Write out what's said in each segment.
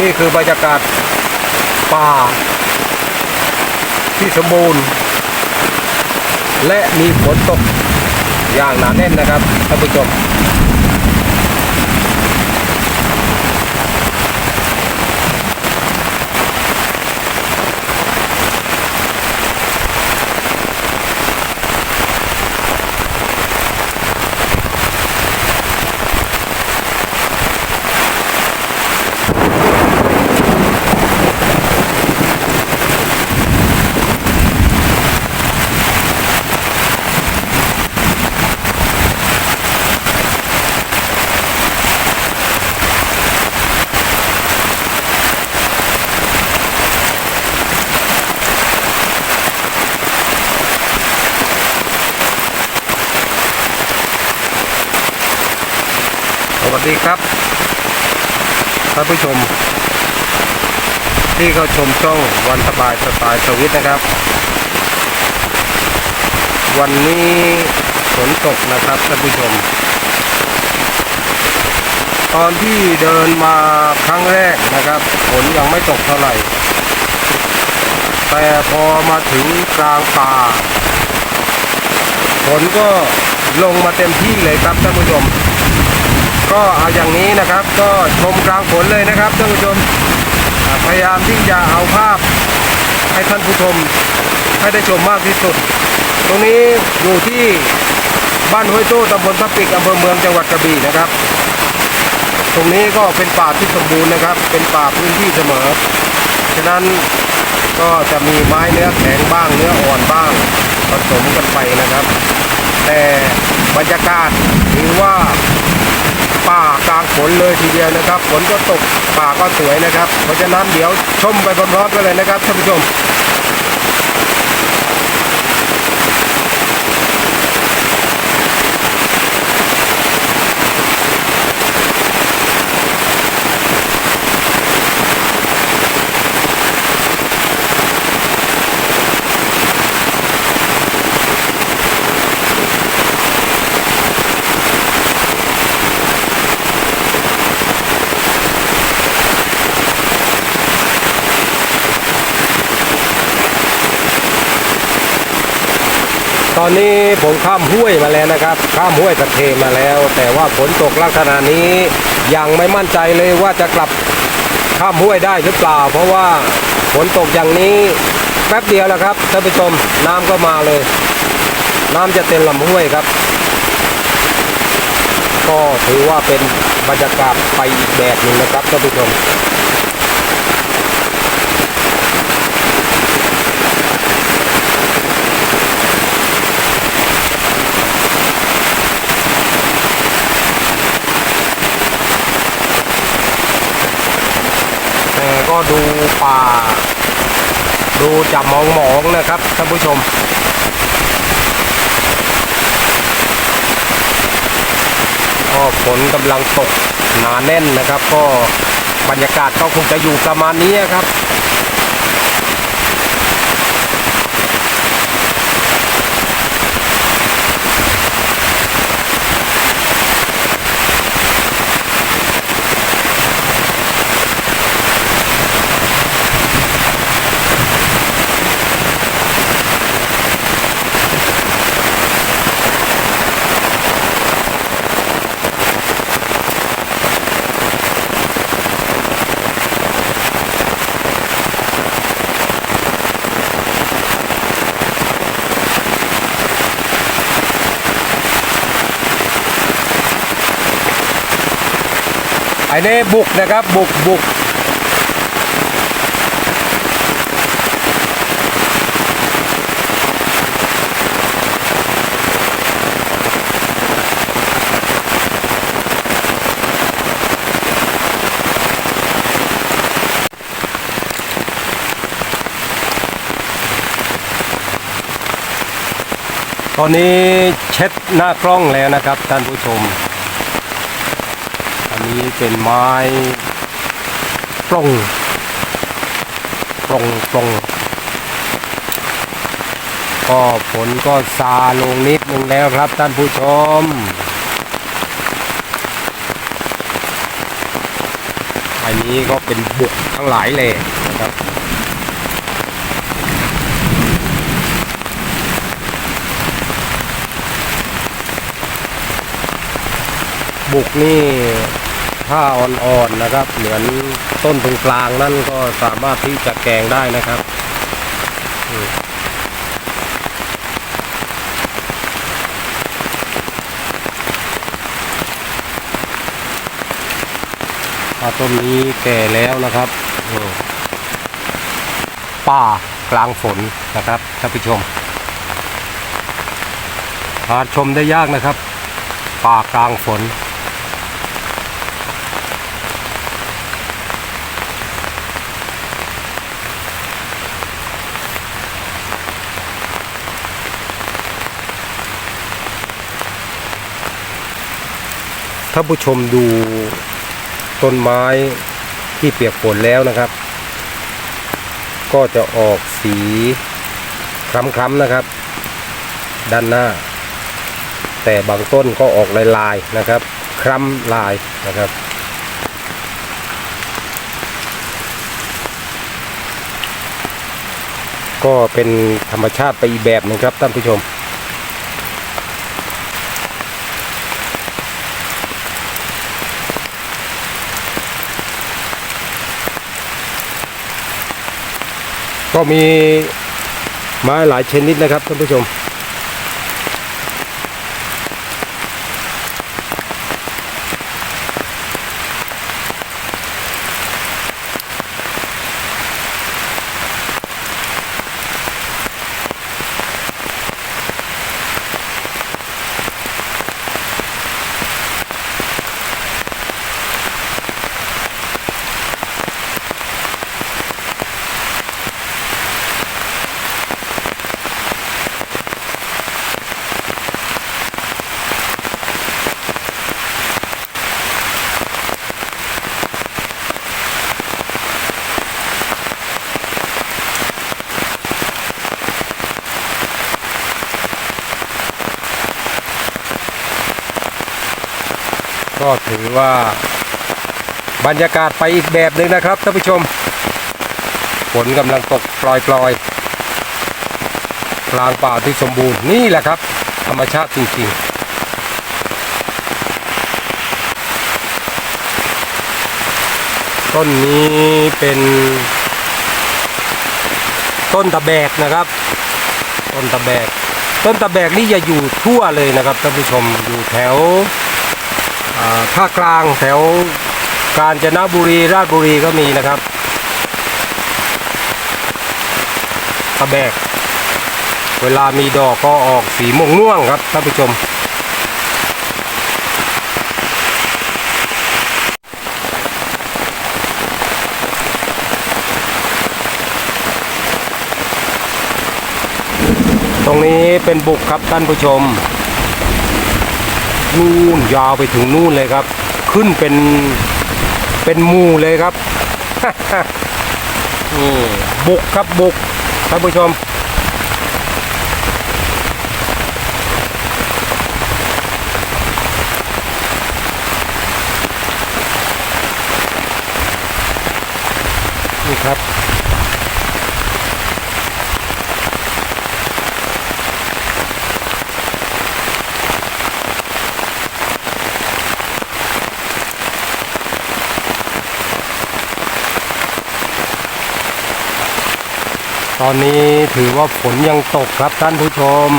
นี่คือบรรยากาศป่า ที่สมบูรณ์ และมีฝนตกอย่างหนาแน่นนะครับท่านผู้ชม วัสดีครับท่านผู้ชม ที่เข้าชมช่องวันสบายสไตล์สวิตนะครับ วันนี้ฝนตกนะครับท่านผู้ชม ตอนที่เดินมาครั้งแรกนะครับฝนยังไม่ตกเท่าไหร่ แต่พอมาถึงกลางป่าฝนก็ลงมาเต็มที่เลยครับท่านผู้ชม ก็เอาอย่างนี้นะครับ ก็ชมกลางฝนเลยนะครับท่านผู้ชมพยายามที่จะเอาภาพให้ท่านผู้ชมให้ได้ชมมากที่สุด ตรงนี้อยู่ที่บ้านห้วยโต้ตำบลพระปิกอำเภอเมืองจังหวัดกระบี่นะครับ ตรงนี้ก็เป็นป่าที่สมบูรณ์นะครับ เป็นป่าพื้นที่เสมอ ฉะนั้นก็จะมีไม้เนื้อแข็งบ้างเนื้ออ่อนบ้างผสมกันไปนะครับ แต่บรรยากาศถือว่า ป่ากลางฝนเลยทีเดียวนะครับฝนก็ตกป่าก็สวยนะครับ เพราะฉะนั้นเดี๋ยวชมไปพร้อมๆกันเลยนะครับท่านผู้ชม ตอนนี้ผมข้ามห้วยมาแล้วนะครับ ข้ามห้วยตะเทมาแล้ว แต่ว่าฝนตกลักษณะนี้ยังไม่มั่นใจเลยว่าจะกลับข้ามห้วยได้หรือเปล่า เพราะว่าฝนตกอย่างนี้แป๊บเดียวแล้วครับท่านผู้ชมน้ำก็มาเลย น้ำจะเต็มลำห้วยครับ ก็ถือว่าเป็นบรรยากาศไปอีกแบบหนึ่งนะครับท่านผู้ชม ก็ดูป่า ดูจับมองมองนะครับท่านผู้ชม ก็ฝนกำลังตกหนาแน่นนะครับ ก็บรรยากาศก็คงจะอยู่ประมาณนี้ครับ อ้นี่บุกนะครับบุกบุกตอนนี้เช็ดหน้ากล้องแล้วนะครับท่านผู้ชม อันนี้เป็นไม้ปรงปรงปรงก็ฝนก็ซาลงนิดนึงแล้วครับท่านผู้ชมออันนี้ก็เป็นบุกทั้งหลายเลยนะครับบุกนี่ ถ้าอ่อนๆนะครับ เหมือนต้นตรงกลางนั่นก็สามารถที่จะแกงได้นะครับถ้าต้นนี้แก่แล้วนะครับป่ากลางฝนนะครับท่านผู้ชมหาชมได้ยากนะครับ ป่ากลางฝน ถ้าผู้ชมดูต้นไม้ที่เปียกฝนแล้วนะครับ ก็จะออกสีคล้ำๆนะครับ ด้านหน้า แต่บางต้นก็ออกลายๆนะครับ คล้ำลายนะครับก็เป็นธรรมชาติไปอีกแบบนึงครับท่านผู้ชม ก็มีไม้หลายชนิดนะครับท่านผู้ชม ก็ถือว่าบรรยากาศไปอีกแบบหนึ่งนะครับท่านผู้ชมฝนกำลังตกปล่อยๆกลางป่าที่สมบูรณ์นี่แหละครับ ธรรมชาติจริงๆต้นนี้เป็นต้นตะแบกนะครับ ต้นตะแบก ต้นตะแบกนี่จะอยู่ทั่วเลยนะครับท่านผู้ชมอยู่แถว ภาคกลางแถวกาญจนบุรีราชบุรีก็มีนะครับตะแบก เวลามีดอกก็ออกสีม่วงม่วงครับท่านผู้ชม ตรงนี้เป็นบุกครับท่านผู้ชม นู่นยาวไปถึงนู่นเลยครับ ขึ้นเป็นเป็นมูเลยครับนี่บุกครับบุกท่านผู้ชม นี่ครับ ตอนนี้ถือว่าฝนยังตกครับท่านผู้ชม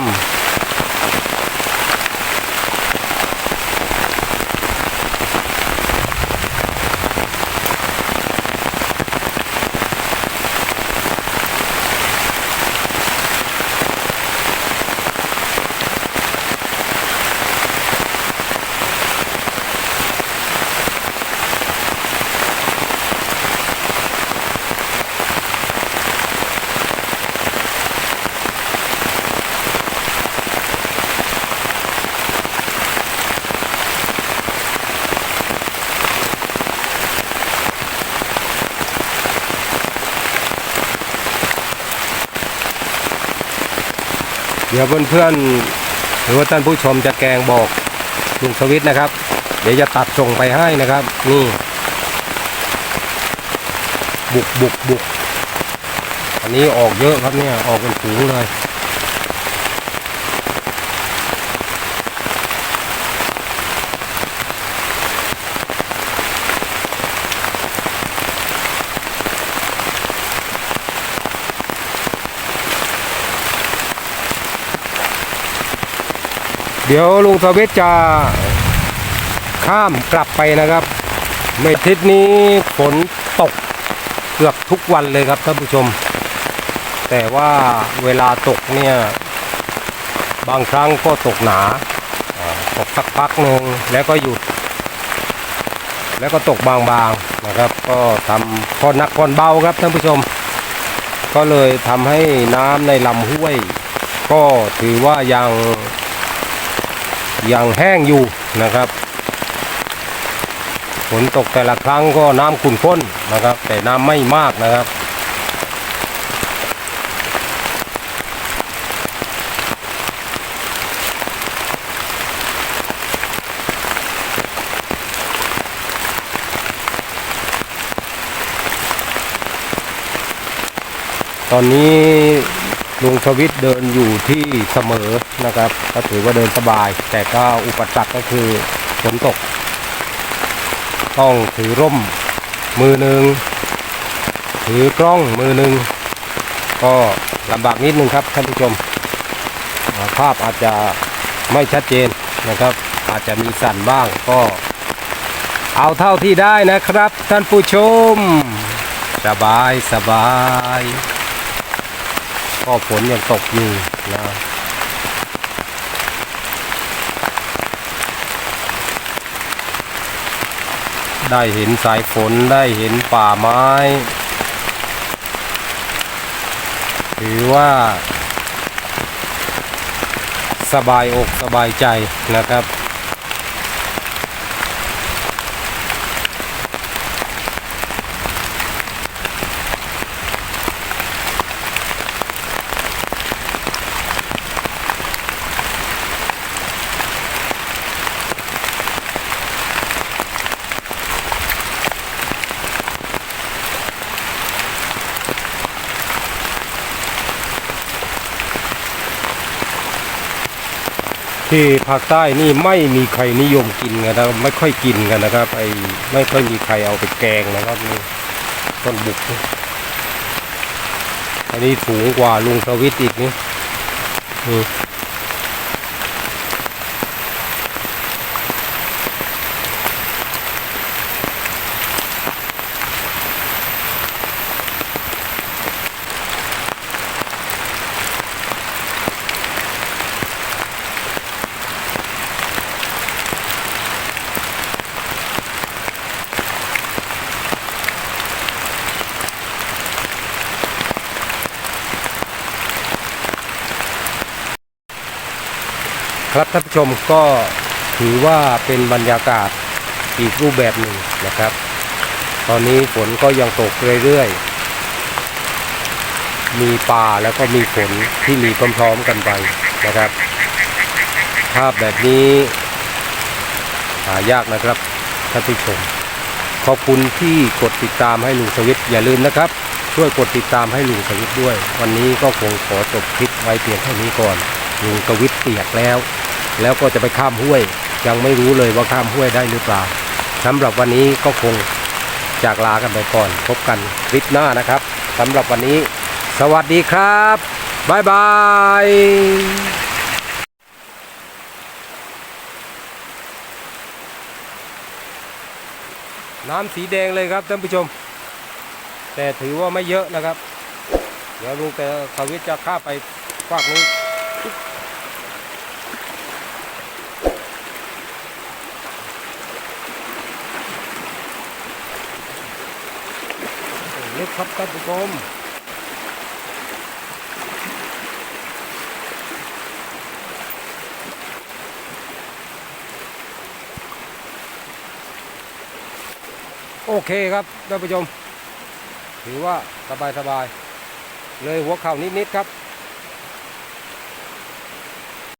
เดี๋ยวเพื่อนๆหรือว่าท่านผู้ชมจะแกงบอกลุงสวิทนะครับ เดี๋ยวจะตัดส่งไปให้นะครับ นี่ บุกบุกบุกอันนี้ออกเยอะครับเนี่ย ออกเป็นฝูงเลย เดี๋ยวลุงสวิทย์จะข้ามกลับไปนะครับ ในทิศนี้ฝนตกเกือบทุกวันเลยครับท่านผู้ชม แต่ว่าเวลาตกเนี่ย บางครั้งก็ตกหนาตกสักพักหนึ่งแล้วก็หยุด แล้วก็ตกบางๆนะครับ ก็ทำพอนักพอนเบาครับท่านผู้ชม ก็เลยทำให้น้ำในลำห้วย ก็ถือว่ายัง ยังแห้งอยู่นะครับฝนตกแต่ละครั้งก็น้ำขุ่นข้นนะครับ แต่น้ำไม่มากนะครับ ตอนนี้ ลุงทวิตเดินอยู่ที่เสมอนะครับ ก็ถือว่าเดินสบาย แต่ก็อุปสรรคก็คือฝนตก ต้องถือร่มมือหนึ่งถือกล้องมือหนึ่งก็ลำบากนิดนึงครับท่านผู้ชม ภาพอาจจะไม่ชัดเจนนะครับ อาจจะมีสั่นบ้างก็ เอาเท่าที่ได้นะครับ ท่านผู้ชม สบายสบาย ก็ฝนยังตกอยู่นะได้เห็นสายฝนได้เห็นป่าไม้ ถือว่า สบายอกสบายใจนะครับ ที่ภาคใต้นี่ไม่มีใครนิยมกินกันนะไม่ค่อยกินกันนะครับไอ้ไม่ค่อยมีใครเอาไปแกงนะครับนี่ต้นบุกอันนี้สูงกว่าลุงสวิตอีกนี่นี่ ครับท่านผู้ชมก็ถือว่าเป็นบรรยากาศอีกรูปแบบหนึ่งนะครับ ตอนนี้ฝนก็ยังตกเรื่อยๆ มีป่าแล้วก็มีฝนที่มีพร้อมๆกันไปนะครับ ภาพแบบนี้หายากนะครับท่านผู้ชม ขอบคุณที่กดติดตามให้ลุงสวิทอย่าลืมนะครับ ช่วยกดติดตามให้ลุงสวิทด้วย วันนี้ก็คงขอจบคลิปไว้เพียงเท่านี้ก่อนลุงสวิทเปียกแล้ว แล้วก็จะไปข้ามห้วย ยังไม่รู้เลยว่าข้ามห้วยได้หรือเปล่าสำหรับวันนี้ก็คงจากลากันไปก่อน พบกันคลิปหน้านะครับสำหรับวันนี้ สวัสดีครับบ๊ายบายน้ำสีแดงเลยครับท่านผู้ชม แต่ถือว่าไม่เยอะนะครับ เดี๋ยวลุงแต่สวิตจะข้าไปฝากนี้ ลึก ครับท่านผู้ชมโอเคครับท่านผู้ชม ถือว่าสบายสบายๆเลยหัวเข่านิดๆครับ